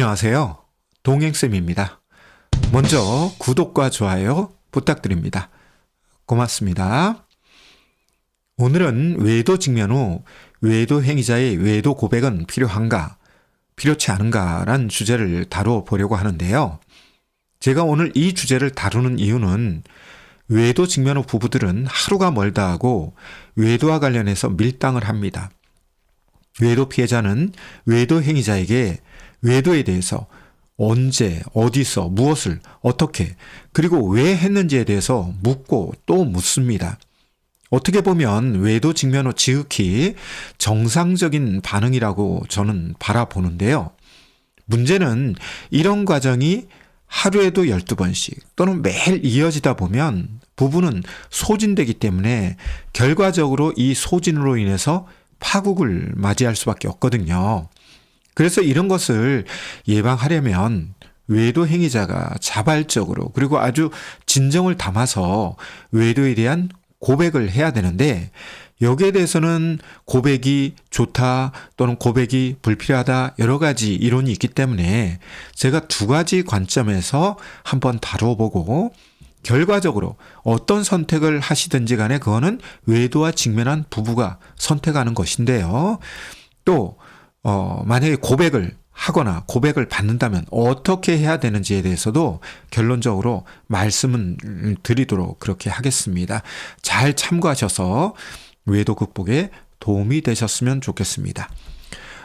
안녕하세요. 동행쌤입니다. 먼저 구독과 좋아요 부탁드립니다. 고맙습니다. 오늘은 외도 직면 후 외도 행위자의 외도 고백은 필요한가, 필요치 않은가란 주제를 다뤄보려고 하는데요. 제가 오늘 이 주제를 다루는 이유는 외도 직면 후 부부들은 하루가 멀다 하고 외도와 관련해서 밀당을 합니다. 외도 피해자는 외도 행위자에게 외도에 대해서 언제, 어디서, 무엇을, 어떻게, 그리고 왜 했는지에 대해서 묻고 또 묻습니다. 어떻게 보면 외도 직면 후 지극히 정상적인 반응이라고 저는 바라보는데요. 문제는 이런 과정이 하루에도 12번씩 또는 매일 이어지다 보면 부부는 소진되기 때문에 결과적으로 이 소진으로 인해서 파국을 맞이할 수밖에 없거든요. 그래서 이런 것을 예방하려면 외도 행위자가 자발적으로 그리고 아주 진정을 담아서 외도에 대한 고백을 해야 되는데 여기에 대해서는 고백이 좋다 또는 고백이 불필요하다 여러 가지 이론이 있기 때문에 제가 두 가지 관점에서 한번 다뤄보고 결과적으로 어떤 선택을 하시든지 간에 그거는 외도와 직면한 부부가 선택하는 것인데요. 또, 어, 만약에 고백을 하거나 고백을 받는다면 어떻게 해야 되는지에 대해서도 결론적으로 말씀은 드리도록 그렇게 하겠습니다. 잘 참고하셔서 외도 극복에 도움이 되셨으면 좋겠습니다.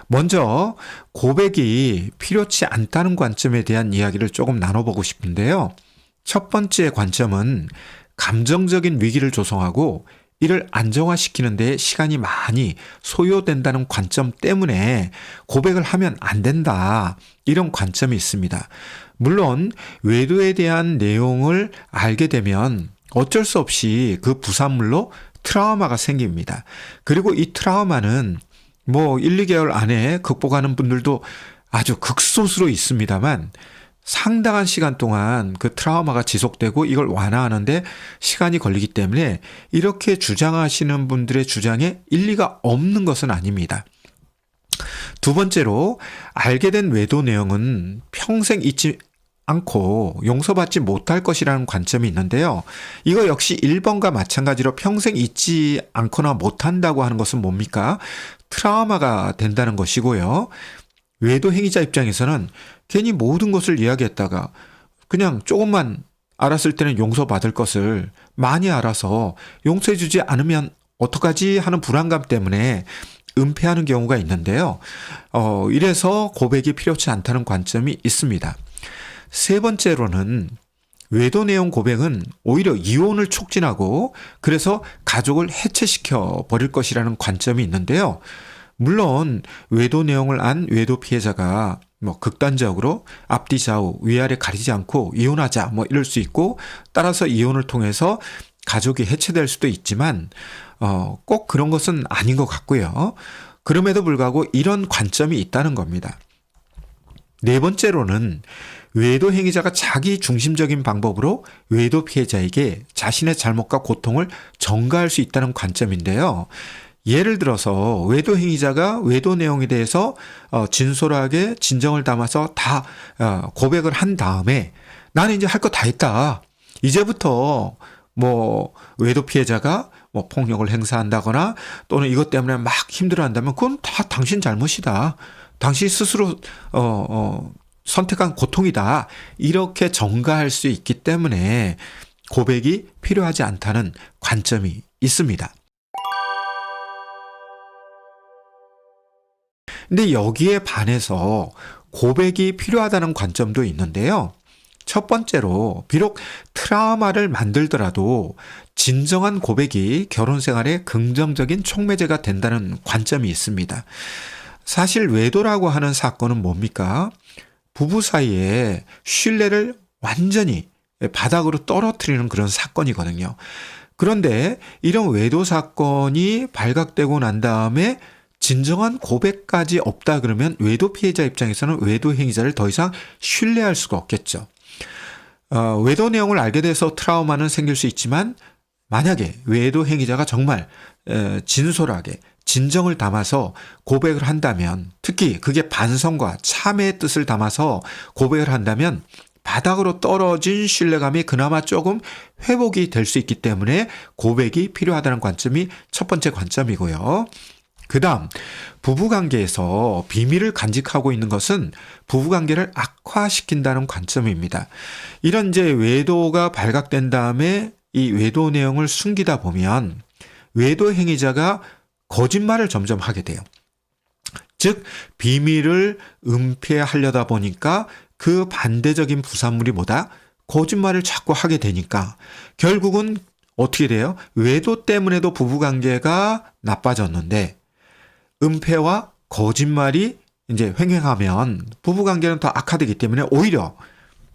먼저 고백이 필요치 않다는 관점에 대한 이야기를 조금 나눠보고 싶은데요. 첫 번째 관점은 감정적인 위기를 조성하고 이를 안정화시키는 데 시간이 많이 소요된다는 관점 때문에 고백을 하면 안 된다. 이런 관점이 있습니다. 물론 외도에 대한 내용을 알게 되면 어쩔 수 없이 그 부산물로 트라우마가 생깁니다. 그리고 이 트라우마는 뭐 1, 2개월 안에 극복하는 분들도 아주 극소수로 있습니다만 상당한 시간 동안 그 트라우마가 지속되고 이걸 완화하는데 시간이 걸리기 때문에 이렇게 주장하시는 분들의 주장에 일리가 없는 것은 아닙니다. 두 번째로 알게 된 외도 내용은 평생 잊지 않고 용서받지 못할 것이라는 관점이 있는데요. 이거 역시 1번과 마찬가지로 평생 잊지 않거나 못한다고 하는 것은 뭡니까? 트라우마가 된다는 것이고요. 외도 행위자 입장에서는 괜히 모든 것을 이야기했다가 그냥 조금만 알았을 때는 용서받을 것을 많이 알아서 용서해주지 않으면 어떡하지 하는 불안감 때문에 은폐하는 경우가 있는데요. 어, 이래서 고백이 필요치 않다는 관점이 있습니다. 세 번째로는 외도 내용 고백은 오히려 이혼을 촉진하고 그래서 가족을 해체시켜 버릴 것이라는 관점이 있는데요. 물론 외도 내용을 안 외도 피해자가 뭐 극단적으로 앞뒤 좌우 위아래 가리지 않고 이혼하자 뭐 이럴 수 있고 따라서 이혼을 통해서 가족이 해체될 수도 있지만 어, 꼭 그런 것은 아닌 것 같고요. 그럼에도 불구하고 이런 관점이 있다는 겁니다. 네 번째로는 외도 행위자가 자기 중심적인 방법으로 외도 피해자에게 자신의 잘못과 고통을 전가할 수 있다는 관점인데요. 예를 들어서 외도 행위자가 외도 내용에 대해서 어, 진솔하게 진정을 담아서 다 어, 고백을 한 다음에 나는 이제 할 거 다 했다. 이제부터 뭐 외도 피해자가 뭐 폭력을 행사한다거나 또는 이것 때문에 막 힘들어한다면 그건 다 당신 잘못이다. 당신 스스로 어, 어 선택한 고통이다. 이렇게 전가할 수 있기 때문에 고백이 필요하지 않다는 관점이 있습니다. 근데 여기에 반해서 고백이 필요하다는 관점도 있는데요. 첫 번째로 비록 트라우마를 만들더라도 진정한 고백이 결혼 생활에 긍정적인 촉매제가 된다는 관점이 있습니다. 사실 외도라고 하는 사건은 뭡니까? 부부 사이에 신뢰를 완전히 바닥으로 떨어뜨리는 그런 사건이거든요. 그런데 이런 외도 사건이 발각되고 난 다음에 진정한 고백까지 없다 그러면 외도 피해자 입장에서는 외도 행위자를 더 이상 신뢰할 수가 없겠죠. 어, 외도 내용을 알게 돼서 트라우마는 생길 수 있지만 만약에 외도 행위자가 정말 에, 진솔하게 진정을 담아서 고백을 한다면 특히 그게 반성과 참회의 뜻을 담아서 고백을 한다면 바닥으로 떨어진 신뢰감이 그나마 조금 회복이 될 수 있기 때문에 고백이 필요하다는 관점이 첫 번째 관점이고요. 그 다음, 부부관계에서 비밀을 간직하고 있는 것은 부부관계를 악화시킨다는 관점입니다. 이런 이제 외도가 발각된 다음에 이 외도 내용을 숨기다 보면 외도 행위자가 거짓말을 점점 하게 돼요. 즉, 비밀을 은폐하려다 보니까 그 반대적인 부산물이 뭐다? 거짓말을 자꾸 하게 되니까 결국은 어떻게 돼요? 외도 때문에도 부부관계가 나빠졌는데 은폐와 거짓말이 이제 횡행하면 부부관계는 더 악화되기 때문에 오히려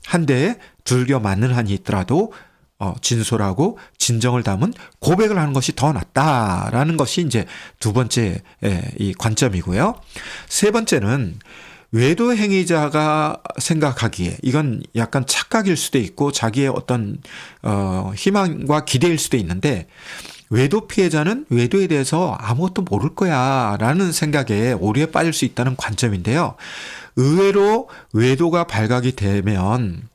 한 대에 둘겨 맞는 한이 있더라도 어, 진솔하고 진정을 담은 고백을 하는 것이 더 낫다라는 것이 이제 두 번째 예, 이 관점이고요. 세 번째는 외도 행위자가 생각하기에 이건 약간 착각일 수도 있고 자기의 어떤 어, 희망과 기대일 수도 있는데 외도 피해자는 외도에 대해서 아무것도 모를 거야 라는 생각에 오류에 빠질 수 있다는 관점인데요. 의외로 외도가 발각이 되면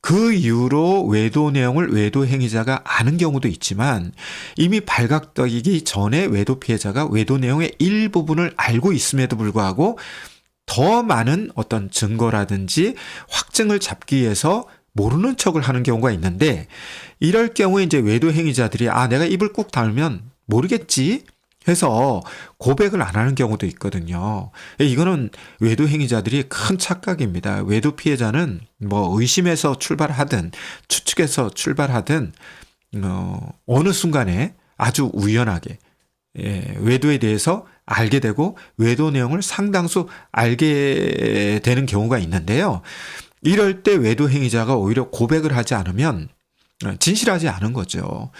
그 이후로 외도 내용을 외도 행위자가 아는 경우도 있지만 이미 발각되기 전에 외도 피해자가 외도 내용의 일부분을 알고 있음에도 불구하고 더 많은 어떤 증거라든지 확증을 잡기 위해서 모르는 척을 하는 경우가 있는데 이럴 경우에 이제 외도 행위자들이 아 내가 입을 꾹 닫으면 모르겠지 해서 고백을 안 하는 경우도 있거든요. 이거는 외도 행위자들이 큰 착각입니다. 외도 피해자는 뭐 의심해서 출발하든 추측해서 출발하든 어, 어느 순간에 아주 우연하게 예, 외도에 대해서 알게 되고 외도 내용을 상당수 알게 되는 경우가 있는데요. 이럴 때 외도 행위자가 오히려 고백을 하지 않으면 진실하지 않은 거죠.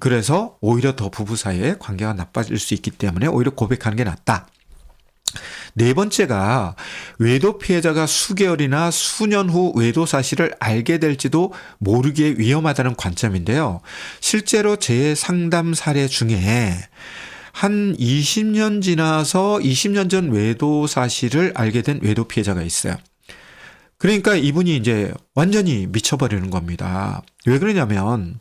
그래서 오히려 더 부부 사이에 관계가 나빠질 수 있기 때문에 오히려 고백하는 게 낫다. 네 번째가 외도 피해자가 수개월이나 수년 후 외도 사실을 알게 될지도 모르게 위험하다는 관점인데요. 실제로 제 상담 사례 중에 한 20년 지나서 20년 전 외도 사실을 알게 된 외도 피해자가 있어요. 그러니까 이분이 이제 완전히 미쳐버리는 겁니다. 왜 그러냐면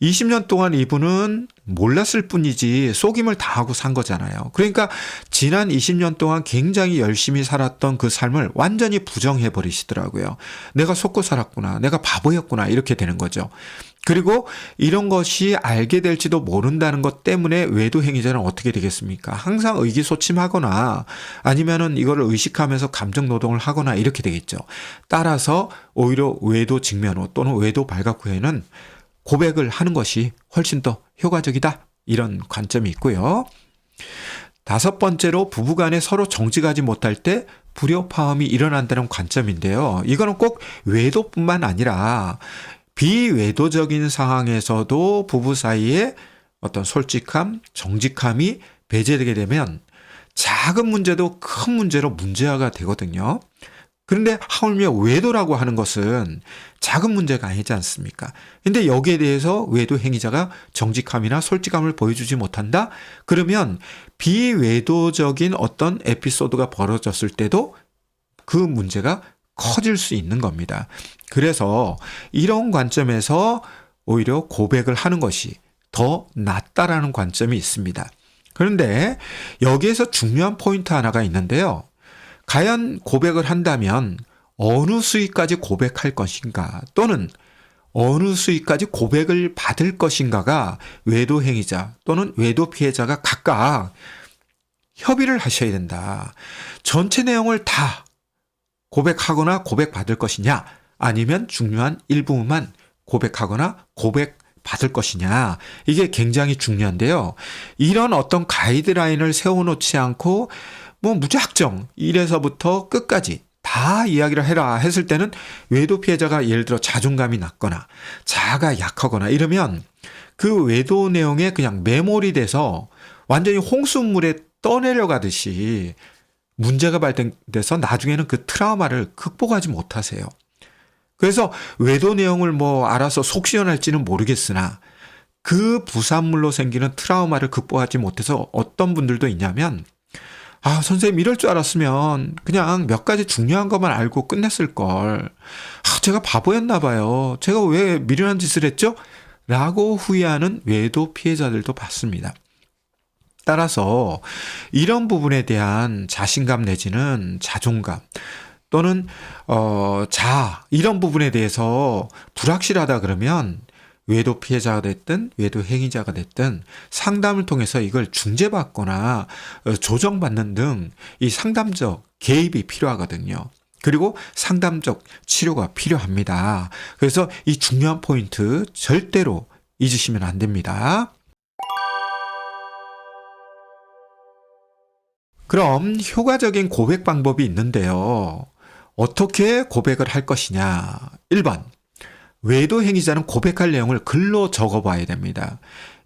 20년 동안 이분은 몰랐을 뿐이지 속임을 다 하고 산 거잖아요. 그러니까 지난 20년 동안 굉장히 열심히 살았던 그 삶을 완전히 부정해 버리시더라고요. 내가 속고 살았구나. 내가 바보였구나. 이렇게 되는 거죠. 그리고 이런 것이 알게 될지도 모른다는 것 때문에 외도 행위자는 어떻게 되겠습니까? 항상 의기소침하거나 아니면은 이거를 의식하면서 감정 노동을 하거나 이렇게 되겠죠. 따라서 오히려 외도 직면 후 또는 외도 발각 후에는 고백을 하는 것이 훨씬 더 효과적이다. 이런 관점이 있고요. 다섯 번째로 부부간에 서로 정직하지 못할 때 불협화음이 일어난다는 관점인데요. 이거는 꼭 외도뿐만 아니라 비외도적인 상황에서도 부부 사이에 어떤 솔직함, 정직함이 배제되게 되면 작은 문제도 큰 문제로 문제화가 되거든요. 그런데 하물며 외도라고 하는 것은 작은 문제가 아니지 않습니까? 근데 여기에 대해서 외도 행위자가 정직함이나 솔직함을 보여주지 못한다? 그러면 비외도적인 어떤 에피소드가 벌어졌을 때도 그 문제가 커질 수 있는 겁니다. 그래서 이런 관점에서 오히려 고백을 하는 것이 더 낫다라는 관점이 있습니다. 그런데 여기에서 중요한 포인트 하나가 있는데요. 과연 고백을 한다면 어느 수위까지 고백할 것인가 또는 어느 수위까지 고백을 받을 것인가가 외도 행위자 또는 외도 피해자가 각각 협의를 하셔야 된다. 전체 내용을 다 고백하거나 고백받을 것이냐 아니면 중요한 일부분만 고백하거나 고백 받을 것이냐. 이게 굉장히 중요한데요. 이런 어떤 가이드라인을 세워놓지 않고 뭐 무작정 1에서부터 끝까지 다 이야기를 해라 했을 때는 외도 피해자가 예를 들어 자존감이 낮거나 자아가 약하거나 이러면 그 외도 내용에 그냥 메모리 돼서 완전히 홍수물에 떠내려 가듯이 문제가 발생돼서 나중에는 그 트라우마를 극복하지 못하세요. 그래서 외도 내용을 뭐 알아서 속 시원할지는 모르겠으나 그 부산물로 생기는 트라우마를 극복하지 못해서 어떤 분들도 있냐면 아, 선생님 이럴 줄 알았으면 그냥 몇 가지 중요한 것만 알고 끝냈을 걸. 아, 제가 바보였나 봐요. 제가 왜 미련한 짓을 했죠? 라고 후회하는 외도 피해자들도 봤습니다. 따라서 이런 부분에 대한 자신감 내지는 자존감 또는 어, 자 이런 부분에 대해서 불확실하다 그러면 외도 피해자가 됐든 외도 행위자가 됐든 상담을 통해서 이걸 중재받거나 어, 조정받는 등 이 상담적 개입이 필요하거든요. 그리고 상담적 치료가 필요합니다. 그래서 이 중요한 포인트 절대로 잊으시면 안 됩니다. 그럼 효과적인 고백 방법이 있는데요. 어떻게 고백을 할 것이냐? 1번. 외도 행위자는 고백할 내용을 글로 적어 봐야 됩니다.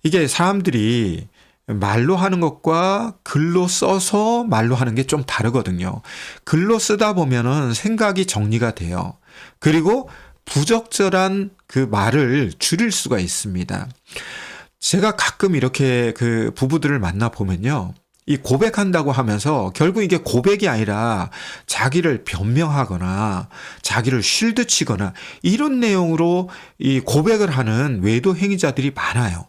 이게 사람들이 말로 하는 것과 글로 써서 말로 하는 게 좀 다르거든요. 글로 쓰다 보면은 생각이 정리가 돼요. 그리고 부적절한 그 말을 줄일 수가 있습니다. 제가 가끔 이렇게 그 부부들을 만나 보면요. 이 고백한다고 하면서 결국 이게 고백이 아니라 자기를 변명하거나 자기를 쉴드 치거나 이런 내용으로 이 고백을 하는 외도 행위자들이 많아요.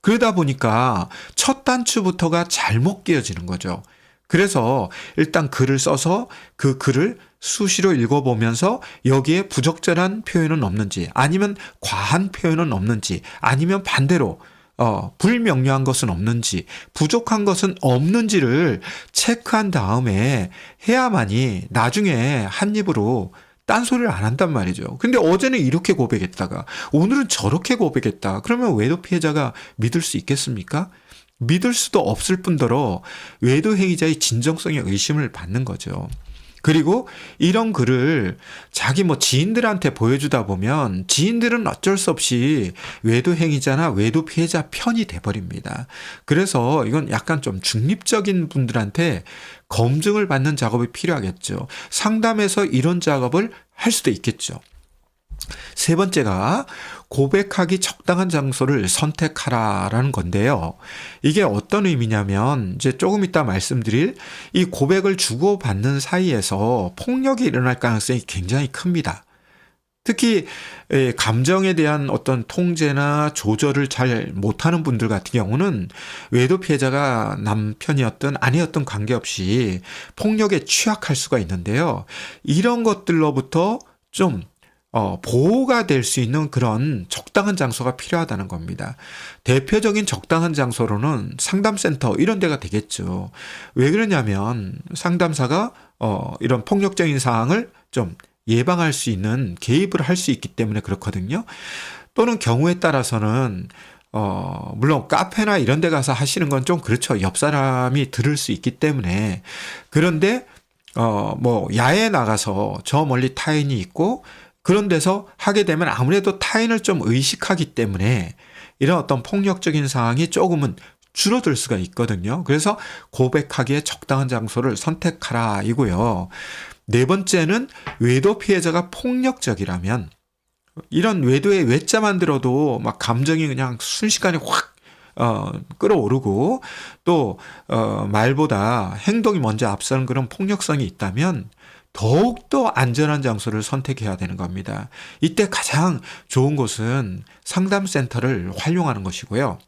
그러다 보니까 첫 단추부터가 잘못 끼어지는 거죠. 그래서 일단 글을 써서 그 글을 수시로 읽어보면서 여기에 부적절한 표현은 없는지 아니면 과한 표현은 없는지 아니면 반대로 어, 불명료한 것은 없는지, 부족한 것은 없는지를 체크한 다음에 해야만이 나중에 한 입으로 딴소리를 안 한단 말이죠. 근데 어제는 이렇게 고백했다가 오늘은 저렇게 고백했다. 그러면 외도 피해자가 믿을 수 있겠습니까? 믿을 수도 없을 뿐더러 외도 행위자의 진정성에 의심을 받는 거죠. 그리고 이런 글을 자기 뭐 지인들한테 보여주다 보면 지인들은 어쩔 수 없이 외도 행위자나 외도 피해자 편이 돼버립니다. 그래서 이건 약간 좀 중립적인 분들한테 검증을 받는 작업이 필요하겠죠. 상담에서 이런 작업을 할 수도 있겠죠. 세 번째가 고백하기 적당한 장소를 선택하라라는 건데요. 이게 어떤 의미냐면 이제 조금 이따 말씀드릴 이 고백을 주고받는 사이에서 폭력이 일어날 가능성이 굉장히 큽니다. 특히 감정에 대한 어떤 통제나 조절을 잘 못하는 분들 같은 경우는 외도 피해자가 남편이었든 아니었든 관계없이 폭력에 취약할 수가 있는데요. 이런 것들로부터 좀 어, 보호가 될 수 있는 그런 적당한 장소가 필요하다는 겁니다. 대표적인 적당한 장소로는 상담센터 이런 데가 되겠죠. 왜 그러냐면 상담사가 어, 이런 폭력적인 상황을 좀 예방할 수 있는 개입을 할 수 있기 때문에 그렇거든요. 또는 경우에 따라서는 어, 물론 카페나 이런 데 가서 하시는 건 좀 그렇죠. 옆 사람이 들을 수 있기 때문에. 그런데 어, 뭐, 야외에 나가서 저 멀리 타인이 있고 그런 데서 하게 되면 아무래도 타인을 좀 의식하기 때문에 이런 어떤 폭력적인 상황이 조금은 줄어들 수가 있거든요. 그래서 고백하기에 적당한 장소를 선택하라 이고요. 네 번째는 외도 피해자가 폭력적이라면 이런 외도의 외자만 들어도 막 감정이 그냥 순식간에 확 어, 끌어오르고 또 어, 말보다 행동이 먼저 앞서는 그런 폭력성이 있다면 더욱더 안전한 장소를 선택해야 되는 겁니다. 이때 가장 좋은 곳은 상담센터를 활용하는 것이고요.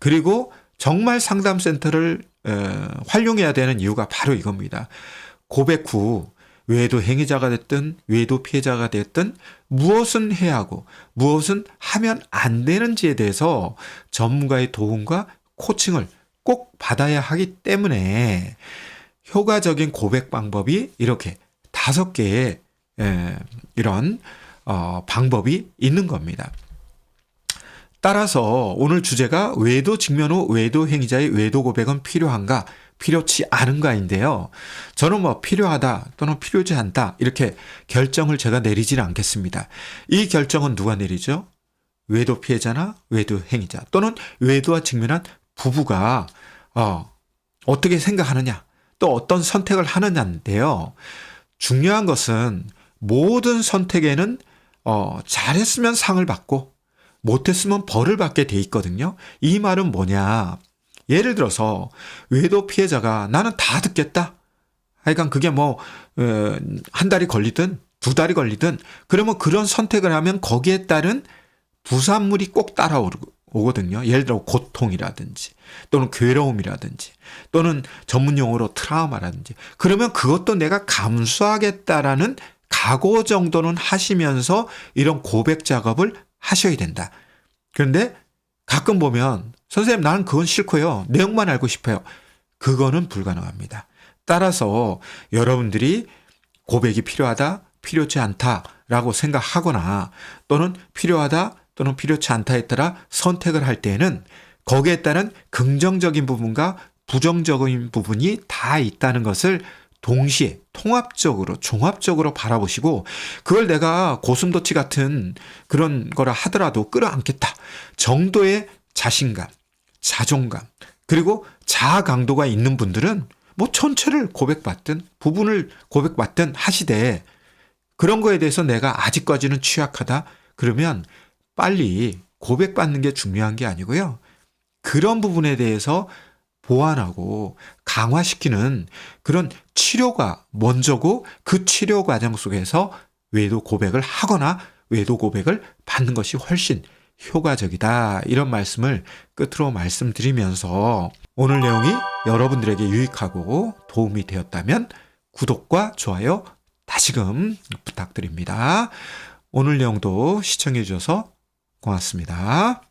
그리고 정말 상담센터를 어, 활용해야 되는 이유가 바로 이겁니다. 고백 후 외도 행위자가 됐든 외도 피해자가 됐든 무엇은 해야 하고 무엇은 하면 안 되는지에 대해서 전문가의 도움과 코칭을 꼭 받아야 하기 때문에 효과적인 고백 방법이 이렇게 다섯 개의 에, 이런 어, 방법이 있는 겁니다. 따라서 오늘 주제가 외도 직면 후 외도 행위자의 외도 고백은 필요한가 필요치 않은가인데요. 저는 뭐 필요하다 또는 필요지 않다 이렇게 결정을 제가 내리지는 않겠습니다. 이 결정은 누가 내리죠? 외도 피해자나 외도 행위자 또는 외도와 직면한 부부가 어, 어떻게 생각하느냐 또 어떤 선택을 하느냐인데요. 중요한 것은 모든 선택에는 어, 잘했으면 상을 받고 못했으면 벌을 받게 돼 있거든요. 이 말은 뭐냐? 예를 들어서 외도 피해자가 나는 다 듣겠다. 하여간 그게 뭐, 어, 한 달이 걸리든 두 달이 걸리든 그러면 그런 선택을 하면 거기에 따른 부산물이 꼭 따라 오거든요. 예를 들어 고통이라든지 또는 괴로움이라든지 또는 전문 용어로 트라우마라든지 그러면 그것도 내가 감수하겠다라는 각오 정도는 하시면서 이런 고백 작업을 하셔야 된다. 그런데 가끔 보면 선생님 나는 그건 싫고요. 내용만 알고 싶어요. 그거는 불가능합니다. 따라서 여러분들이 고백이 필요하다, 필요치 않다라고 생각하거나 또는 필요하다 또는 필요치 않다에 따라 선택을 할 때에는 거기에 따른 긍정적인 부분과 부정적인 부분이 다 있다는 것을 동시에 통합적으로 종합적으로 바라보시고 그걸 내가 고슴도치 같은 그런 거라 하더라도 끌어안겠다 정도의 자신감, 자존감 그리고 자아 강도가 있는 분들은 뭐 전체를 고백받든 부분을 고백받든 하시되 그런 거에 대해서 내가 아직까지는 취약하다 그러면 빨리 고백받는 게 중요한 게 아니고요. 그런 부분에 대해서 보완하고 강화시키는 그런 치료가 먼저고 그 치료 과정 속에서 외도 고백을 하거나 외도 고백을 받는 것이 훨씬 효과적이다. 이런 말씀을 끝으로 말씀드리면서 오늘 내용이 여러분들에게 유익하고 도움이 되었다면 구독과 좋아요 다시금 부탁드립니다. 오늘 내용도 시청해 주셔서 고맙습니다.